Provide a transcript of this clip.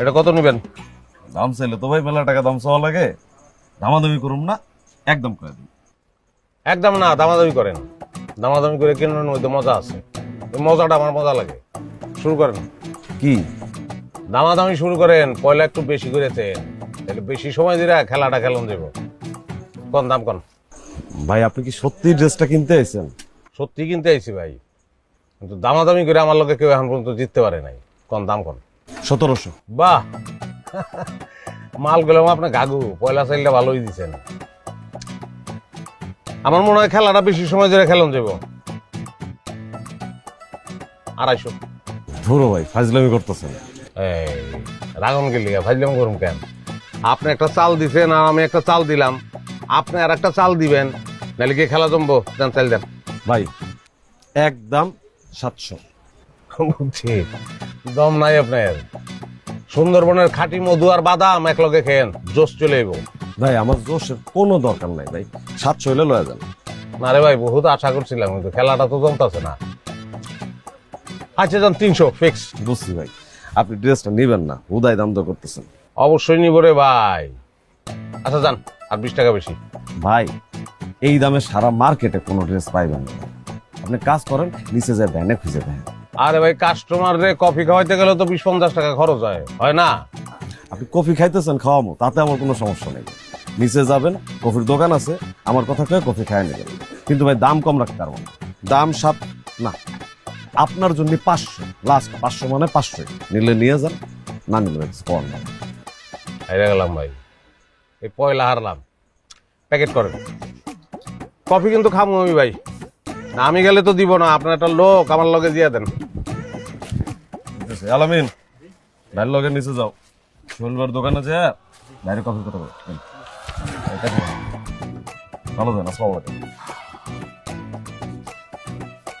এটা কত নেবেন? দাম চাইলে তো ভাই মেলা টাকা দাম চাওয়া লাগে। দামাদামি করুন না একদম করে দিন। একদম না দামাদামি করেন। দামাদামি করে কেনার মধ্যে মজা আছে। ওই মজাটা আমার মজা লাগে। শুরু করেন। কি? দামাদামি শুরু করেন পয়লা একটু বেশি করেছেন তাহলে বেশি সময় দিয়ে খেলাটা খেলন দেব। কোন দাম কোন? ভাই আপনি কি সত্যি ড্রেসটা কিনতে এসেছেন সত্যি কিনতে আইছি ভাই। কিন্তু দামাদামি করে আমার লোকে কেউ এখন পর্যন্ত জিততে পারে নাই। কোন দাম কোন? সতেরোশো। বাহ। মাল গেলাম আপনার গাগু পয়লা চাইলটা ভালোই দিছেন। আমার মনে হয় খেলাটা বেশি সময় ধরে খেলন যাব আড়াইশো। ধরো ভাই ফাজলামি করতেছেন। এই রাগন গেলি ভাজলাম করুম কেন? আপনি একটা চাল দিছেন আর আমি একটা চাল দিলাম। আপনি আর একটা চাল দিবেন নাহলে কি খেলা জমবো? দেন চাল দেন। ভাই একদম সাতশো। বুঝছি দম নাই আপনার। সুন্দরবনের খাঁটি মধু আর বাদাম একলগে খেয়েন জোশ চলে এবো ভাই আমার জোশের কোনো দরকার নাই ভাই। সাতশো হইলে লয়ে যান। না রে ভাই বহুত আশা করছিলাম কিন্তু খেলাটা তো জমতাছে না। আচ্ছা যান তিনশো ফিক্স বুঝছি ভাই। আপনি ড্রেসটা নেবেন না উদয় দাম দর করতেছেন। অবশ্যই নিব রে ভাই। আচ্ছা যান আর বিশ টাকা বেশি। ভাই এই দামে সারা মার্কেটে কোনো ড্রেস পাইবেন না। আপনি কাজ করেন নিচে যায় ভ্যানে খুঁজে দেন। আরে ভাই কাস্টমার রে কফি খাওয়াইতে গেলে তো বিশ পঞ্চাশ টাকা খরচ হয়। হয় না? আপনি কফি খাইতেছেন খাওয়ামো তাতে আমার কোনো সমস্যা নেই। নিচে যাবেন কফির দোকান আছে আমার কথা কয়ে কফি খাই নেবেন। কিন্তু ভাই দাম কম রাখতে পারব না। দাম সাত না আপনার জন্য পাঁচশো লাস্ট পাঁচশো মানে পাঁচশো। নিলে নিয়ে যান না নিলে কম হেরে গেলাম ভাই। এই পয়লা হারলাম। প্যাকেট করেন। কফি কিন্তু খামু আমি ভাই। না আমি গেলে তো দিব না আপনার একটা লোক আমার লগে দিয়ে দেন। আলামিন ভাইয়ের লগে নিচে যাও। শনিবার দোকানে যে বাইরে কফি কথা বলো ভালো যায় না আলাইকুম।